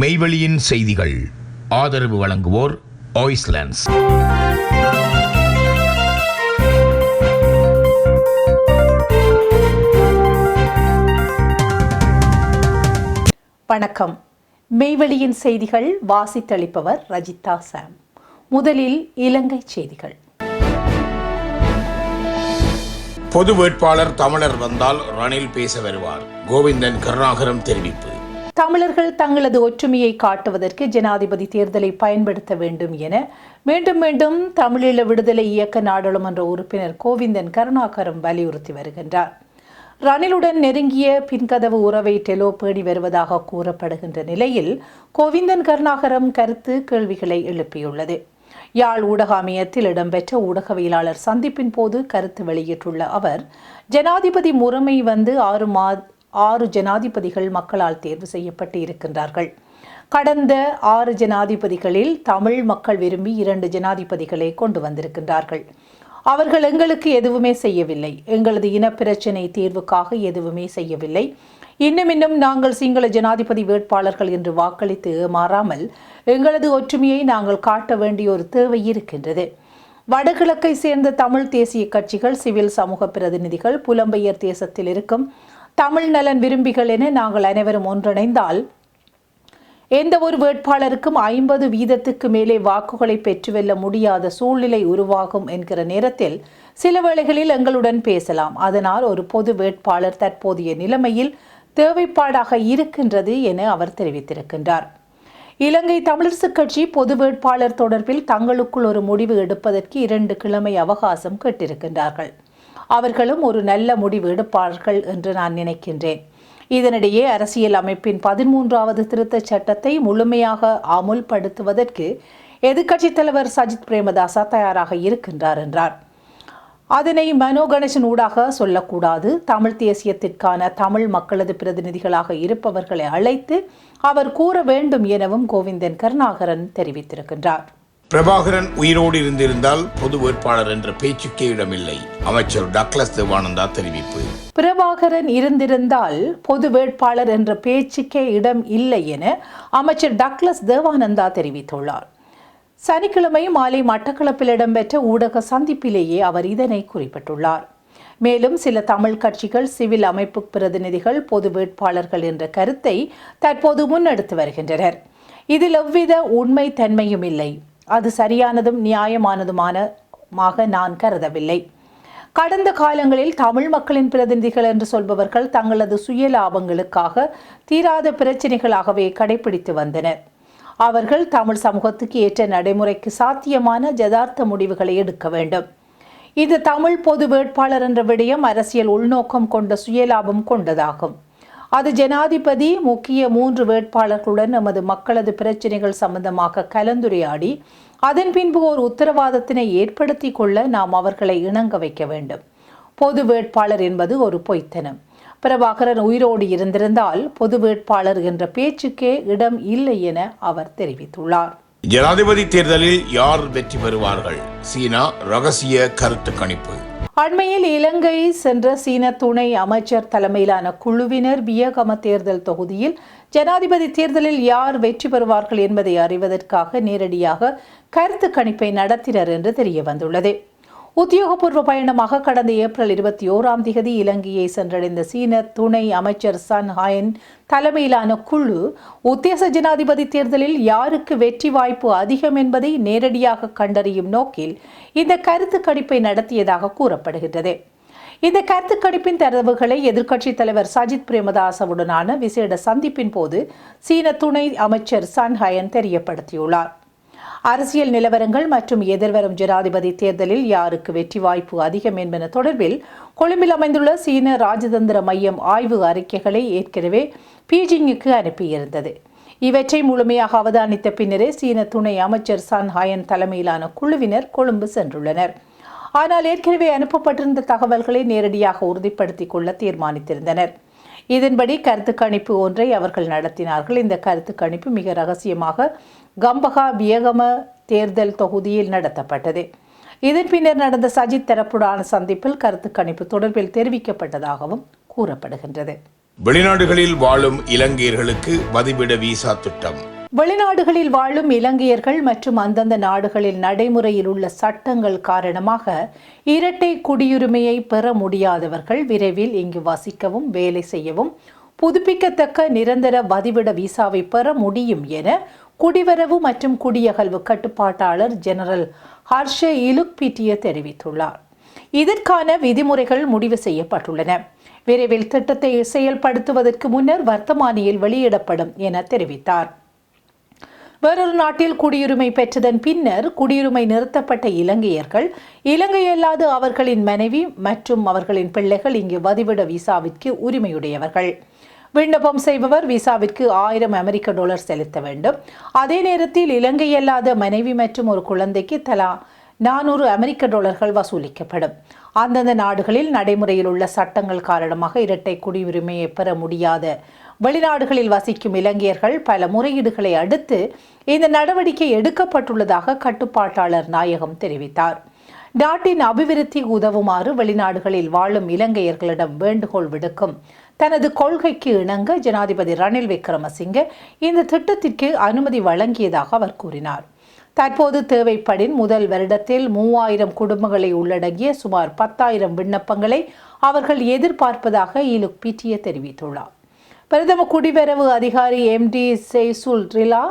மெய்வெளியின் செய்திகள். ஆதரவு வழங்குவோர் ஆய்ஸ்லாண்ட்ஸ் வணக்கம். மெய்வெளியின் செய்திகள் வாசித்தளிப்பவர் ரஜிதா சாம். முதலில் இலங்கை செய்திகள். பொது வேட்பாளர் தமிழர் வந்தால் ரணில் பேச வருவார். கோவிந்தன் கருணாகரம் தெரிவிப்பு. தமிழர்கள் தங்களது ஒற்றுமையை காட்டுவதற்கு ஜனாதிபதி தேர்தலை பயன்படுத்த வேண்டும் என மீண்டும் மீண்டும் தமிழீழ விடுதலை இயக்க நாடாளுமன்ற உறுப்பினர் கோவிந்தன் கருணாகரம் வலியுறுத்தி வருகின்றார். ரணிலுடன் நெருங்கிய பின்கதவு உறவை டெலோ பேணி வருவதாக கூறப்படுகின்ற நிலையில் கோவிந்தன் கருணாகரம் கருத்து கேள்விகளை எழுப்பியுள்ளது. யாழ் ஊடக அமையத்தில் இடம்பெற்ற ஊடகவியலாளர் சந்திப்பின் போது கருத்து வெளியிட்டுள்ள அவர் ஜனாதிபதி முறைமை வந்து ஆறு மா ஆறு ஜனாதிபதிகள் மக்களால் தேர்வு செய்யப்பட்டு இருக்கின்றார்கள் கடந்த ஆறு ஜனாதிபதிகளில் தமிழ் மக்கள் விரும்பி இரண்டு ஜனாதிபதிகளை கொண்டு வந்திருக்கின்றார்கள். அவர்கள் எங்களுக்கு எதுவுமே செய்யவில்லை. எங்களது இனப்பிரச்சினை தீர்வுக்காக எதுவுமே செய்யவில்லை. இன்னும் இன்னும் நாங்கள் சிங்கள ஜனாதிபதி வேட்பாளர்கள் என்று வாக்களித்து மாறாமல் எங்களது ஒற்றுமையை நாங்கள் காட்ட வேண்டிய ஒரு தேவை இருக்கின்றது. வடகிழக்கை சேர்ந்த தமிழ் தேசிய கட்சிகள் சிவில் சமூக பிரதிநிதிகள் புலம்பெயர் தேசத்தில் இருக்கும் தமிழ் நலன் விரும்பிகள் என நாங்கள் அனைவரும் ஒன்றிணைந்தால் எந்த ஒரு வேட்பாளருக்கும் ஐம்பது வீதத்துக்கு மேலே வாக்குகளை பெற்றுவெல்ல முடியாத சூழ்நிலை உருவாகும் என்கிற நேரத்தில் சில வேளைகளில் எங்களுடன் பேசலாம். அதனால் ஒரு பொது வேட்பாளர் தற்போதைய நிலைமையில் தேவைப்பாடாக இருக்கின்றது என அவர் தெரிவித்திருக்கின்றார். இலங்கை தமிழரசுக் கட்சி பொது வேட்பாளர் தொடர்பில் தங்களுக்குள் ஒரு முடிவு எடுப்பதற்கு இரண்டு கிழமை அவகாசம் கேட்டிருக்கின்றார்கள். அவர்களும் ஒரு நல்ல முடிவு எடுப்பார்கள் என்று நான் நினைக்கின்றேன். இதனிடையே அரசியல் அமைப்பின் பதிமூன்றாவது திருத்தச் சட்டத்தை முழுமையாக அமுல்படுத்துவதற்கு எதிர்க்கட்சித் தலைவர் சஜித் பிரேமதாசா தயாராக இருக்கின்றார் என்றார். அதனை மனோ கணேசன் ஊடாக சொல்லக்கூடாது. தமிழ் தேசியத்திற்கான தமிழ் மக்களது பிரதிநிதிகளாக இருப்பவர்களை அழைத்து அவர் கூற வேண்டும் எனவும் கோவிந்தன் கருணாகரன் தெரிவித்திருக்கின்றார். பிரபாகரன் உயிரோடு இருந்திருந்தால் பொது வேட்பாளர் என்ற பேச்சுக்கே இடமில்லை. அமைச்சர் டக்ளஸ் தேவானந்தா தெரிவிப்பு. பிரபாகரன் இருந்திருந்தால் பொது வேட்பாளர் என்ற பேச்சுக்கே இடம் இல்லை என அமைச்சர் டக்ளஸ் தேவானந்தா தெரிவித்துள்ளார். சனிக்கிழமை மாலை மட்டக்களப்பில் இடம்பெற்ற ஊடக சந்திப்பிலேயே அவர் இதனை குறிப்பிட்டுள்ளார். மேலும் சில தமிழ் கட்சிகள் சிவில் அமைப்பு பிரதிநிதிகள் பொது வேட்பாளர்கள் என்ற கருத்தை தற்போது முன்னெடுத்து வருகின்றனர். இதில் எவ்வித உண்மை தன்மையும் இல்லை. அது சரியானதும் நியாயமானதுமான நான் கருதவில்லை. கடந்த காலங்களில் தமிழ் மக்களின் பிரதிநிதிகள் என்று சொல்பவர்கள் தங்களது சுய லாபங்களுக்காக தீராத பிரச்சினைகளாகவே கடைபிடித்து வந்தனர். அவர்கள் தமிழ் சமூகத்துக்கு ஏற்ற நடைமுறைக்கு சாத்தியமான ஜதார்த்த முடிவுகளை எடுக்க வேண்டும். இது தமிழ் பொது வேட்பாளர் என்ற விடயம் அரசியல் உள்நோக்கம் கொண்ட சுயலாபம் கொண்டதாகும். அது ஜனாதிபதி முக்கிய மூன்று வேட்பாளர்களுடன் நமது மக்களது பிரச்சினைகள் சம்பந்தமாக கலந்துரையாடி அதன் பின்பு ஒரு உத்தரவாதத்தினை ஏற்படுத்தி கொள்ள நாம் அவர்களை இணங்க வைக்க வேண்டும். பொது வேட்பாளர் என்பது ஒரு பொய்த்தனம். பிரபாகரன் உயிரோடு இருந்திருந்தால் பொது வேட்பாளர் என்ற பேச்சுக்கே இடம் இல்லை என அவர் தெரிவித்துள்ளார். ஜனாதிபதி தேர்தலில் யார் வெற்றி பெறுவார்கள்? சீனா ரகசிய கருத்து கணிப்பு. அண்மையில் இலங்கை சென்ற சீன துணை அமைச்சர் தலைமையிலான குழுவினர் வியகம தேர்தல் தொகுதியில் ஜனாதிபதி தேர்தலில் யார் வெற்றி பெறுவார்கள் என்பதை அறிவதற்காக நேரடியாக கருத்து கணிப்பை நடத்தினர் என்று தெரிய வந்துள்ளது உத்தியோகபூர்வ பயணமாக கடந்த ஏப்ரல் இருபத்தி ஓராம் திகதி இலங்கையை சென்றடைந்த சீன துணை அமைச்சர் சன் ஹாயன் தலைமையிலான குழு உத்தேச ஜனாதிபதி தேர்தலில் யாருக்கு வெற்றி வாய்ப்பு அதிகம் என்பதை நேரடியாக கண்டறியும் நோக்கில் இந்த கருத்து கணிப்பை நடத்தியதாக கூறப்படுகின்றது. இந்த கருத்து கணிப்பின் தரவுகளை எதிர்க்கட்சித் தலைவர் சஜித் பிரேமதாசவுடனான விசேட சந்திப்பின் போது சீன துணை அமைச்சர் சன் ஹயன் தெரியப்படுத்தியுள்ளார். அரசியல் நிலவரங்கள் மற்றும் எதிர்வரும் ஜனாதிபதி தேர்தலில் யாருக்கு வெற்றி வாய்ப்பு அதிகம் என்பன தொடர்பில் கொழும்பில் அமைந்துள்ள சீன ராஜதந்திர மையம் ஆய்வு அறிக்கைகளை ஏற்கனவே பீஜிங்குக்கு அனுப்பியிருந்தது. இவற்றை முழுமையாக அவதானித்த பின்னரே சீன துணை அமைச்சர் சன் ஹயன் தலைமையிலான குழுவினர் கொழும்பு சென்றுள்ளனர். ஆனால் ஏற்கனவே அனுப்பப்பட்டிருந்த தகவல்களை நேரடியாக உறுதிப்படுத்திக் கொள்ள தீர்மானித்திருந்தனர். இதன்படி கருத்து கணிப்பு ஒன்றை அவர்கள் நடத்தினார்கள். இந்த கருத்து கணிப்பு மிக ரகசியமாக கம்பகா வியகம தேர்தல் தொகுதியில் நடத்தப்பட்டது. இதன் பின்னர் நடந்த சஜித் தரப்புடான சந்திப்பில் கருத்து கணிப்பு தொடர்பில் தெரிவிக்கப்பட்டதாகவும் கூறப்படுகின்றது. வெளிநாடுகளில் வாழும் இலங்கையர்களுக்கு வதிவிட விசா திட்டம். வெளிநாடுகளில் வாழும் இலங்கையர்கள் மற்றும் அந்தந்த நாடுகளில் நடைமுறையில் உள்ள சட்டங்கள் காரணமாக இரட்டை குடியுரிமையை பெற முடியாதவர்கள் விரைவில் இங்கு வசிக்கவும் வேலை செய்யவும் புதுப்பிக்கத்தக்க நிரந்தர வதிவிட விசாவை பெற முடியும் என குடிவரவு மற்றும் குடியகல்வு கட்டுப்பாட்டாளர் ஜெனரல் ஹர்ஷ இலுக்பிட்டிய தெரிவித்துள்ளார். இதற்கான விதிமுறைகள் முடிவு செய்யப்பட்டுள்ளன. விரைவில் திட்டத்தை செயல்படுத்துவதற்கு முன்னர் வர்த்தமானியில் வெளியிடப்படும் என தெரிவித்தார். வேறொரு நாட்டில் குடியுரிமை பெற்றதன் பின்னர் குடியுரிமை நிறுத்தப்பட்ட இலங்கையர்கள் இலங்கையல்லாது அவர்களின் மனைவி மற்றும் அவர்களின் பிள்ளைகள் இங்கு வதிவிட விசாவிற்கு உரிமையுடையவர்கள். விண்ணப்பம் செய்பவர் விசாவிற்கு ஆயிரம் அமெரிக்க டாலர் செலுத்த வேண்டும். அதே நேரத்தில் இலங்கை அல்லாத மனைவி மற்றும் ஒரு குழந்தைக்கு தலா நானூறு அமெரிக்க டாலர்கள் வசூலிக்கப்படும். அந்தந்த நாடுகளில் நடைமுறையில் உள்ள சட்டங்கள் காரணமாக இரட்டை குடியுரிமையை பெற முடியாத வெளிநாடுகளில் வசிக்கும் இலங்கையர்கள் பல முறையீடுகளை அடுத்து இந்த நடவடிக்கை எடுக்கப்பட்டுள்ளதாக கட்டுப்பாட்டாளர் நாயகம் தெரிவித்தார். நாட்டின் அபிவிருத்தி உதவுமாறு வெளிநாடுகளில் வாழும் இலங்கையர்களிடம் வேண்டுகோள் விடுக்கும். தனது கொள்கைக்கு இணங்க ஜனாதிபதி ரணில் விக்ரமசிங்கே இந்த திட்டத்திற்கு அனுமதி வழங்கியதாக அவர் கூறினார். தற்போது தேவைப்படின் முதல் வருடத்தில் மூவாயிரம் குடும்பங்களை உள்ளடங்கிய சுமார் பத்தாயிரம் விண்ணப்பங்களை அவர்கள் எதிர்பார்ப்பதாக இலுக் பிட்டிய தெரிவித்துள்ளார். பிரதம குடிவரவு அதிகாரி எம் டி செய்சுல் ரிலா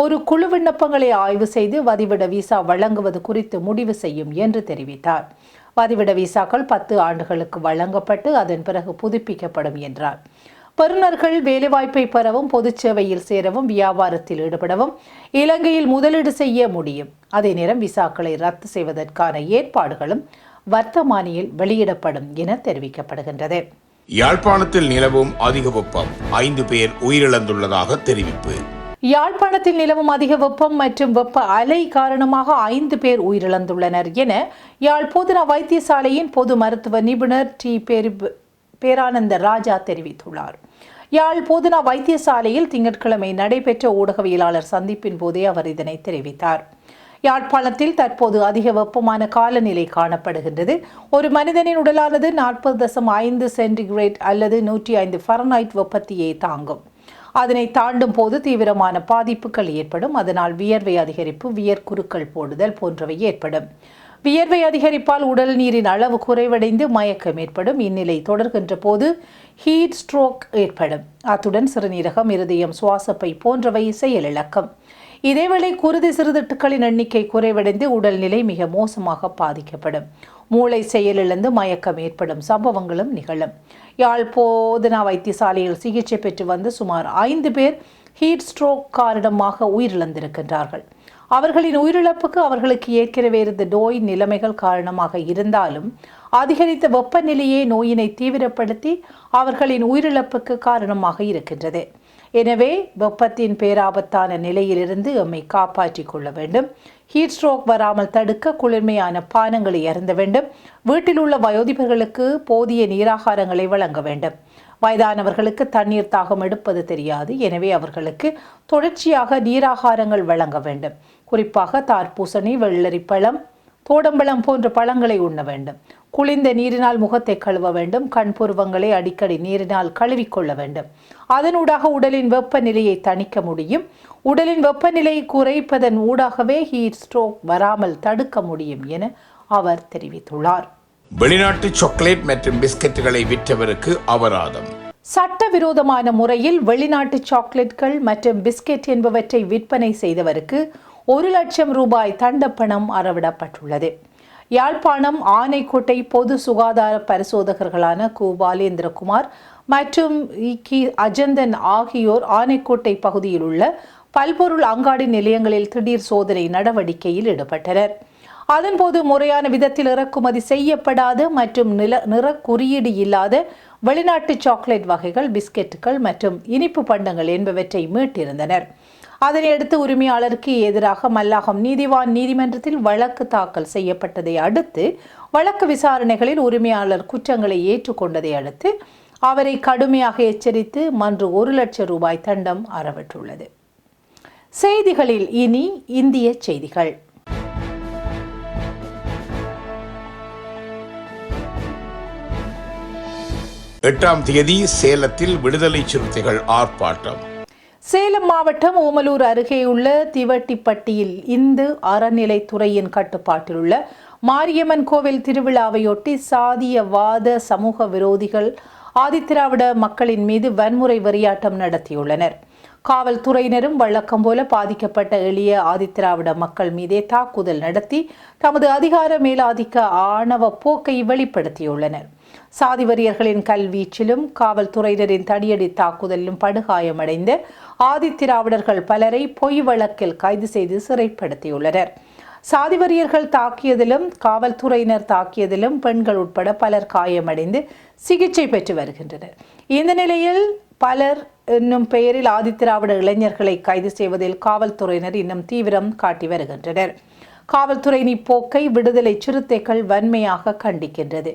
ஒரு குழு விண்ணப்பங்களை ஆய்வு செய்து வதிவிட விசா வழங்குவது குறித்து முடிவு செய்யும் என்று தெரிவித்தார். பதிவிட விசாக்கள் பத்து ஆண்டுகளுக்கு வழங்கப்பட்டு அதன் பிறகு புதுப்பிக்கப்படும் என்றார். பெறுநர்கள் வேலைவாய்ப்பை பெறவும் பொதுச் சேவையில் சேரவும் வியாபாரத்தில் ஈடுபடவும் இலங்கையில் முதலீடு செய்ய முடியும். அதே நேரம் விசாக்களை ரத்து செய்வதற்கான ஏற்பாடுகளும் வர்த்தமானியில் வெளியிடப்படும் என தெரிவிக்கப்படுகின்றது. யாழ்ப்பாணத்தில் நிலவும் அதிக வெப்பம் ஐந்து பேர் உயிரிழந்துள்ளதாக தெரிவிப்பு. யாழ்ப்பாணத்தில் நிலவும் அதிக வெப்பம் மற்றும் வெப்ப அலை காரணமாக ஐந்து பேர் உயிரிழந்துள்ளனர் என யாழ் போதனா வைத்தியசாலையின் பொது மருத்துவ நிபுணர் டி பேரு பேரானந்த ராஜா தெரிவித்துள்ளார். யாழ் போதனா வைத்தியசாலையில் திங்கட்கிழமை நடைபெற்ற ஊடகவியலாளர் சந்திப்பின் போதே அவர் இதனை தெரிவித்தார். யாழ்ப்பாணத்தில் தற்போது அதிக வெப்பமான காலநிலை காணப்படுகின்றது. ஒரு மனிதனின் உடலானது நாற்பது தசம் ஐந்து சென்டிகிரேட் அல்லது நூற்றி ஐந்து ஃபரனைட் வெப்பத்தையே தாங்கும். அதனை தாண்டும் போது தீவிரமான பாதிப்புகள் ஏற்படும். அதனால் வியர்வை அதிகரிப்பு வியர்க்குருக்கள் போடுதல் போன்றவை ஏற்படும். வியர்வை அதிகரிப்பால் உடல் நீரின் அளவு குறைவடைந்து மயக்கம் ஏற்படும். இந்நிலை தொடர்கின்ற போது ஹீட் ஸ்ட்ரோக் ஏற்படும். அத்துடன் சிறுநீரகம் இருதயம் சுவாசப்பை போன்றவை செயலிழக்கம். இதேவேளை குருதி சிறுதிட்டுகளின் எண்ணிக்கை குறைவடைந்து உடல்நிலை மிக மோசமாக பாதிக்கப்படும். மூளை செயலிழந்து மயக்கம் ஏற்படும் சம்பவங்களும் நிகழும். யாழ் போதனா வைத்தியசாலையில் சிகிச்சை பெற்று வந்து சுமார் ஐந்து பேர் ஹீட் ஸ்ட்ரோக் காரணமாக உயிரிழந்திருக்கின்றார்கள். அவர்களின் உயிரிழப்புக்கு அவர்களுக்கு ஏற்கனவே இருந்த நோய் நிலைமைகள் காரணமாக இருந்தாலும் அதிகரித்த வெப்பநிலையே நோயினை தீவிரப்படுத்தி அவர்களின் உயிரிழப்புக்கு காரணமாக இருக்கின்றது. எனவே வெப்பத்தின் பேராபத்தான நிலையிலிருந்து எம்மை காப்பாற்றிக் கொள்ள வேண்டும். ஹீட் ஸ்ட்ரோக் வராமல் தடுக்க குளிர்மையான பானங்களை அருந்த வேண்டும். வீட்டில் உள்ள வயோதிபர்களுக்கு போதிய நீராகாரங்களை வழங்க வேண்டும். வயதானவர்களுக்கு தண்ணீர் தாகம் எடுப்பது தெரியாது. எனவே அவர்களுக்கு தொடர்ச்சியாக நீராகாரங்கள் வழங்க வேண்டும். குறிப்பாக தார்பூசணி வெள்ளரிப்பழம் தோடம்பழம் போன்ற பழங்களை உண்ண வேண்டும். குளிர்ந்த நீரினால் முகத்தை கழுவ வேண்டும். கண் புருவங்களை அடிக்கடி நீரினால் கழுவிக்கொள்ள வேண்டும். அதனூடாக உடலின் வெப்பநிலையை தணிக்க முடியும். உடலின் வெப்பநிலை குறைப்பதன் ஊடாகவே ஹீட் ஸ்ட்ரோக் வராமல் தடுக்க முடியும் என அவர் தெரிவித்துள்ளார். வெளிநாட்டு சாக்லேட் மற்றும் பிஸ்கட்டுகளை விற்றவருக்கு அபராதம். சட்டவிரோதமான முறையில் வெளிநாட்டு சாக்லேட்கள் மற்றும் பிஸ்கெட் என்பவற்றை விற்பனை செய்தவருக்கு ஒரு லட்சம் ரூபாய் தண்டப்பணம் அறவிடப்பட்டுள்ளது. யாழ்ப்பாணம் ஆனைக்கோட்டை பொது சுகாதார பரிசோதகர்களான கு. பாலேந்திரகுமார் மற்றும் கி. அஜந்தன் ஆகியோர் ஆனைக்கோட்டை பகுதியில் உள்ள பல்பொருள் அங்காடி நிலையங்களில் திடீர் சோதனை நடவடிக்கையில் ஈடுபட்டனர். அதன்போது முறையான விதத்தில் இறக்குமதி செய்யப்படாத மற்றும் நில நிற குறியீடு இல்லாத வெளிநாட்டு சாக்லேட் வகைகள் பிஸ்கெட்டுகள் மற்றும் இனிப்பு பண்டங்கள் என்பவற்றை மீட்டிருந்தனர். அதனையடுத்து உரிமையாளருக்கு எதிராக மல்லாகம் நீதிவான் நீதிமன்றத்தில் வழக்கு தாக்கல் செய்யப்பட்டதை அடுத்து வழக்கு விசாரணைகளில் உரிமையாளர் குற்றங்களை ஏற்றுக்கொண்டதை அடுத்து அவரை கடுமையாக எச்சரித்து மன்று ஒரு லட்சம் ரூபாய் தண்டம் அறவிட்டுள்ளது. செய்திகளில் இனி இந்திய செய்திகள். எட்டாம் தேதி சேலத்தில் விடுதலை சிறுத்தைகள் ஆர்ப்பாட்டம். சேலம் மாவட்டம் ஓமலூர் அருகேயுள்ள திவட்டிப்பட்டியில் இந்து அறநிலைத்துறையின் கட்டுப்பாட்டில் உள்ள மாரியம்மன் கோவில் திருவிழாவையொட்டி சாதியவாத சமூக விரோதிகள் ஆதித்திராவிட மக்களின் மீது வன்முறை வெறியாட்டம் நடத்தியுள்ளனர். காவல்துறையினரும் வழக்கம் போல பாதிக்கப்பட்ட எளிய ஆதித்திராவிட மக்கள் மீதே தாக்குதல் நடத்தி தமது அதிகார மேலாதிக்க ஆணவ போக்கை வெளிப்படுத்தியுள்ளனர். சாதிவரியர்களின் கல்வீச்சிலும் காவல்துறையினரின் தடியடி தாக்குதலிலும் படுகாயமடைந்து ஆதித்திராவிடர்கள் பலரை பொய் வழக்கில் கைது செய்து சிறைப்படுத்தியுள்ளனர். சாதிவரியர்கள் தாக்கியதிலும் காவல்துறையினர் தாக்கியதிலும் பெண்கள் உட்பட பலர் காயமடைந்து சிகிச்சை பெற்று வருகின்றனர். இந்த நிலையில் பலர் என்னும் பெயரில் ஆதித்திராவிட இளைஞர்களை கைது செய்வதில் காவல்துறையினர் இன்னும் தீவிரம் காட்டி வருகின்றனர். காவல்துறையின் இப்போக்கை விடுதலை சிறுத்தைகள் வன்மையாக கண்டிக்கின்றது.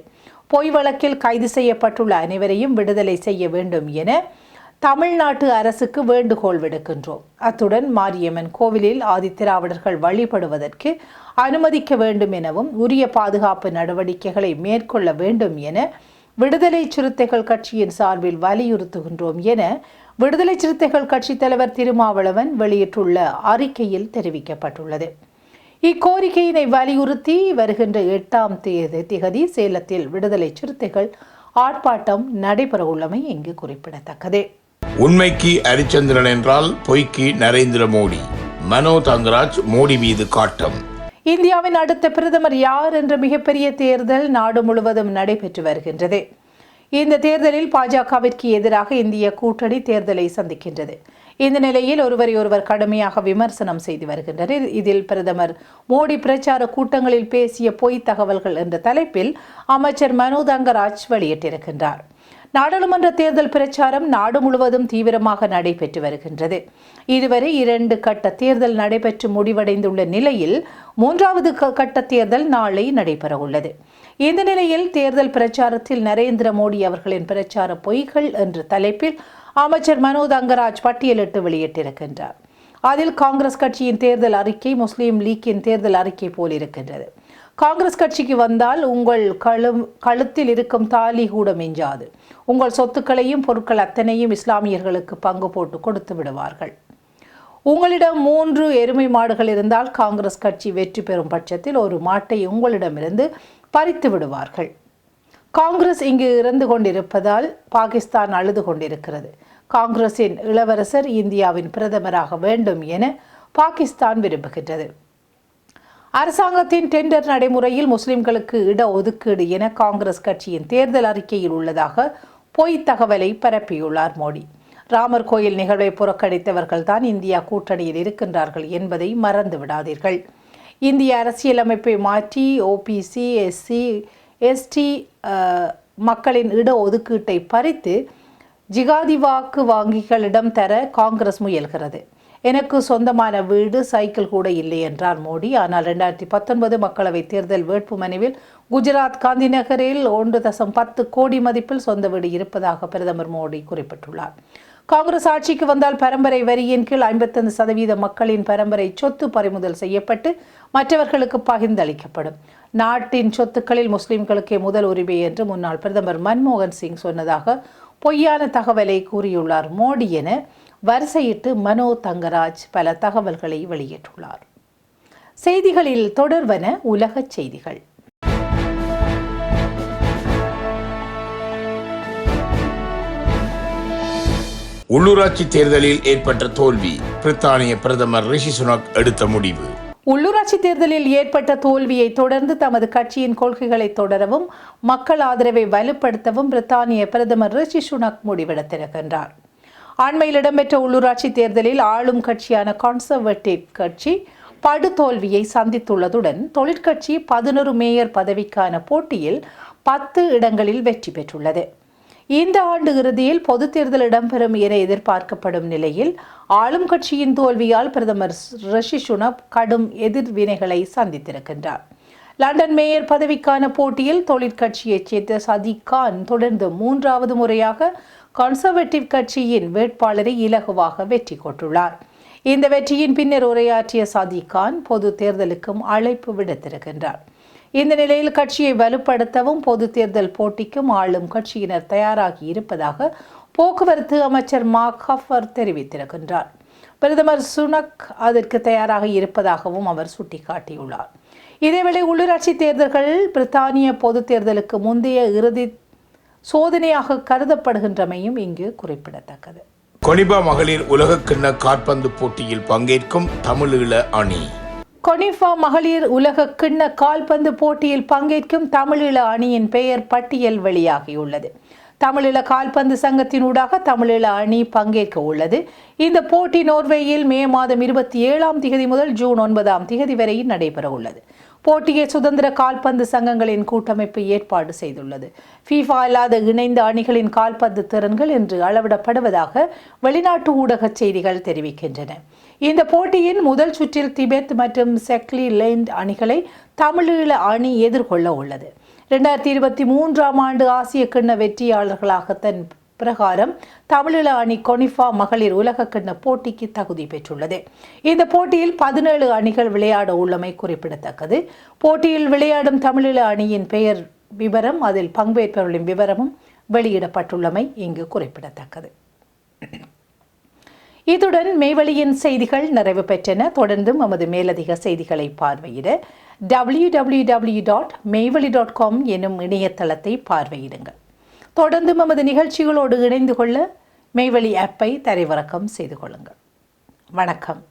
பொய் வழக்கில் கைது செய்யப்பட்டுள்ள அனைவரையும் விடுதலை செய்ய வேண்டும் என தமிழ்நாட்டு அரசுக்கு வேண்டுகோள் விடுக்கின்றோம். அத்துடன் மாரியம்மன் கோவிலில் ஆதித்திராவிடர்கள் வழிபடுவதற்கு அனுமதிக்க வேண்டும் எனவும் உரிய பாதுகாப்பு நடவடிக்கைகளை மேற்கொள்ள வேண்டும் என விடுதலை சிறுத்தைகள் கட்சியின் சார்பில் வலியுறுத்துகின்றோம் என விடுதலை சிறுத்தைகள் கட்சி தலைவர் திருமாவளவன் வெளியிட்டுள்ள அறிக்கையில் தெரிவிக்கப்பட்டுள்ளது. இக்கோரிக்கையினை வலியுறுத்தி வருகின்ற எட்டாம் தேதி திகதி சேலத்தில் விடுதலை சிறுத்தைகள் ஆர்ப்பாட்டம் நடைபெறவுள்ளமை இங்கு குறிப்பிடத்தக்கது. உண்மைக்கு அரிச்சந்திரன் என்றால் பொய்க்கு நரேந்திர மோடி. மனோ தங்கராஜ் மோடி மீது காட்டம். இந்தியாவின் அடுத்த பிரதமர் யார் என்ற மிகப்பெரிய தேர்தல் நாடு முழுவதும் நடைபெற்று வருகின்றது. இந்த தேர்தலில் பாஜகவிற்கு எதிராக இந்திய கூட்டணி தேர்தலை சந்திக்கின்றது. இந்த நிலையில் ஒருவரை ஒருவர் கடுமையாக விமர்சனம் செய்து வருகின்றனர். இதில் பிரதமர் மோடி பிரச்சார கூட்டங்களில் பேசிய பொய் தகவல்கள் என்ற தலைப்பில் அமைச்சர் மனோ தங்கராஜ் வெளியிட்டிருக்கின்றார். நாடாளுமன்ற தேர்தல் பிரச்சாரம் நாடு முழுவதும் தீவிரமாக நடைபெற்று வருகின்றது. இதுவரை இரண்டு கட்ட தேர்தல் நடைபெற்று முடிவடைந்துள்ள நிலையில் மூன்றாவது க- கட்ட தேர்தல் நாளை நடைபெறவுள்ளது. இந்த நிலையில் தேர்தல் பிரச்சாரத்தில் நரேந்திர மோடி அவர்களின் பிரச்சார பொய்கள் என்ற தலைப்பில் அமைச்சர் மனோ தங்கராஜ் பட்டியலிட்டு வெளியிட்டிருக்கின்றார். அதில் காங்கிரஸ் கட்சியின் தேர்தல் அறிக்கை முஸ்லீம் லீக்கின் தேர்தல் அறிக்கை போல் இருக்கின்றது. காங்கிரஸ் கட்சிக்கு வந்தால் உங்கள் கழு கழுத்தில் இருக்கும் தாலி கூட மிஞ்சாது. உங்கள் சொத்துக்களையும் பொருட்கள் அத்தனையும் இஸ்லாமியர்களுக்கு பங்கு போட்டு கொடுத்து விடுவார்கள். உங்களிடம் மூன்று எருமை மாடுகள் இருந்தால் காங்கிரஸ் கட்சி வெற்றி பெறும் பட்சத்தில் ஒரு மாட்டை உங்களிடமிருந்து பறித்து விடுவார்கள். காங்கிரஸ் இங்கு இறந்து கொண்டிருப்பதால் பாகிஸ்தான் அழுது கொண்டிருக்கிறது. காங்கிரஸின் இளவரசர் இந்தியாவின் பிரதமராக வேண்டும் என பாகிஸ்தான் விரும்புகின்றது. அரசாங்கத்தின் டெண்டர் நடைமுறையில் முஸ்லிம்களுக்கு இட ஒதுக்கீடு என காங்கிரஸ் கட்சியின் தேர்தல் அறிக்கையில் உள்ளதாக பொய் தகவலை பரப்பியுள்ளார் மோடி. ராமர் கோயில் நிகழ்வை புறக்கணித்தவர்கள் தான் இந்தியா கூட்டணியில் இருக்கின்றார்கள் என்பதை மறந்து விடாதீர்கள். இந்திய அரசியலமைப்பை மாற்றி ஓபிசி எஸ்சி எஸ்டி மக்களின் இட ஒதுக்கீட்டை பறித்து ஜிகாதி வாக்கு வங்கிகளிடம் தர காங்கிரஸ் முயல்கிறது. எனக்கு சொந்தமான வீடு சைக்கிள் கூட இல்லை என்றார் மோடி. ஆனால் ரெண்டாயிரத்தி பத்தொன்பது மக்களவைத் தேர்தல் வேட்புமனுவில் குஜராத் காந்தி நகரில் ஒன்று தசம் பத்து கோடி மதிப்பில் சொந்த வீடு இருப்பதாக பிரதமர் மோடி குறிப்பிட்டுள்ளார். காங்கிரஸ் ஆட்சிக்கு வந்தால் பரம்பரை வரியின் கீழ் ஐம்பத்தைந்து சதவீத மக்களின் பரம்பரை சொத்து பறிமுதல் செய்யப்பட்டு மற்றவர்களுக்கு பகிர்ந்தளிக்கப்படும். நாட்டின் சொத்துக்களில் முஸ்லிம்களுக்கே முதல் உரிமை என்று முன்னாள் பிரதமர் மன்மோகன் சிங் சொன்னதாக பொய்யான தகவலை கூறியுள்ளார். மோடி என வரிசையிட்டு மனோ தங்கராஜ் பல தகவல்களை வெளியிட்டுள்ளார். செய்திகளில் தொடர்வன உலகச் செய்திகள். உள்ளூராட்சி தேர்தலில் ஏற்பட்ட தோல்வி. பிரித்தானிய பிரதமர் ரிஷி சுனக் எடுத்த முடிவு. உள்ளூராட்சி தேர்தலில் ஏற்பட்ட தோல்வியை தொடர்ந்து தமது கட்சியின் கொள்கைகளை தொடரவும் மக்கள் ஆதரவை வலுப்படுத்தவும் பிரித்தானிய பிரதமர் ரிஷி சுனக் முடிவெடுத்திருக்கின்றார். அண்மையில் இடம்பெற்ற உள்ளூராட்சி தேர்தலில் ஆளும் கட்சியான கன்சர்வேட்டிவ் கட்சி படுதோல்வியை சந்தித்துள்ளதுடன் தொழிற்கட்சி பதினொரு மேயர் பதவிக்கான போட்டியில் பத்து இடங்களில் வெற்றி பெற்றுள்ளது. இந்த ஆண்டு இறுதியில் பொதுத் தேர்தல் இடம்பெறும் என எதிர்பார்க்கப்படும் நிலையில் ஆளும் கட்சியின் தோல்வியால் பிரதமர் ரிஷி சுனப் கடும் எதிர்வினைகளை சந்தித்திருக்கின்றார். லண்டன் மேயர் பதவிக்கான போட்டியில் தொழிற்கட்சியைச் சேர்ந்த சதிக் கான் தொடர்ந்து மூன்றாவது முறையாக கன்சர்வேட்டிவ் கட்சியின் வேட்பாளரை இலகுவாக வெற்றி கொண்டுள்ளார். இந்த வெற்றியின் பின்னர் உரையாற்றிய சதிக் கான் பொது தேர்தலுக்கும் அழைப்பு விடுத்திருக்கின்றார். இந்த நிலையில் கட்சியை வலுப்படுத்தவும் பொது தேர்தல் போட்டிக்கும் ஆளும் கட்சியினர் தயாராகி இருப்பதாக போக்குவரத்து அமைச்சர் மார்க் ஹஃபர் தெரிவித்திருக்கின்றார். பிரதமர் சுனக் அதற்கு தயாராக இருப்பதாகவும் அவர் சுட்டிக்காட்டியுள்ளார். இதேவேளை உள்ளூராட்சி தேர்தல்கள் பிரித்தானிய பொது தேர்தலுக்கு முந்தைய இறுதி சோதனையாக கருதப்படுகின்றமையும் இங்கு குறிப்பிடத்தக்கது. கொனிபா மகளிர் உலகக்கிண்ண காற்பந்து போட்டியில் பங்கேற்கும் தமிழீழ அணி. கொனிஃபா மகளிர் உலக கிண்ண கால்பந்து போட்டியில் பங்கேற்கும் தமிழீழ அணியின் பெயர் பட்டியல் வெளியாகியுள்ளது. தமிழீழ கால்பந்து சங்கத்தினூடாக தமிழீழ அணி பங்கேற்க உள்ளது. இந்த போட்டி நோர்வேயில் மே மாதம் இருபத்தி ஏழாம் திகதி முதல் ஜூன் ஒன்பதாம் திகதி வரை நடைபெற உள்ளது. போட்டியை சுதந்திர கால்பந்து சங்கங்களின் கூட்டமைப்பு ஏற்பாடு செய்துள்ளது. ஃபீஃபா அல்லாத இணைந்த அணிகளின் கால்பந்து திறன்கள் என்று அளவிடப்படுவதாக வெளிநாட்டு ஊடக செய்திகள் தெரிவிக்கின்றன. இந்த போட்டியின் முதல் சுற்றில் திபெத் மற்றும் செக்லி லேண்ட் அணிகளை தமிழீழ அணி எதிர்கொள்ள உள்ளது. இரண்டாயிரத்தி இருபத்தி மூன்றாம் ஆண்டு ஆசிய கிண்ண வெற்றியாளர்களாக தன் பிரகாரம் தமிழீழ அணி கொனிஃபா மகளிர் உலக கிண்ண போட்டிக்கு தகுதி பெற்றுள்ளது. இந்த போட்டியில் பதினேழு அணிகள் விளையாட உள்ளமை குறிப்பிடத்தக்கது. போட்டியில் விளையாடும் தமிழீழ அணியின் பெயர் விவரம் அதில் பங்கேற்பவர்களின் விவரமும் வெளியிடப்பட்டுள்ளமை இங்கு குறிப்பிடத்தக்கது. இத்துடன் மேவழியின் செய்திகள் நிறைவு பெற்றன. தொடர்ந்தும் நமது மேலதிக செய்திகளை பார்வையிட டபிள்யூ டபிள்யூ டபிள்யூ டாட் மேவழி டாட் காம் எனும் இணையதளத்தை பார்வையிடுங்கள். தொடர்ந்து நமது நிகழ்ச்சிகளோடு இணைந்து கொள்ள மெய்வழி ஆப்பை தரைவிறக்கம் செய்து கொள்ளுங்கள். வணக்கம்.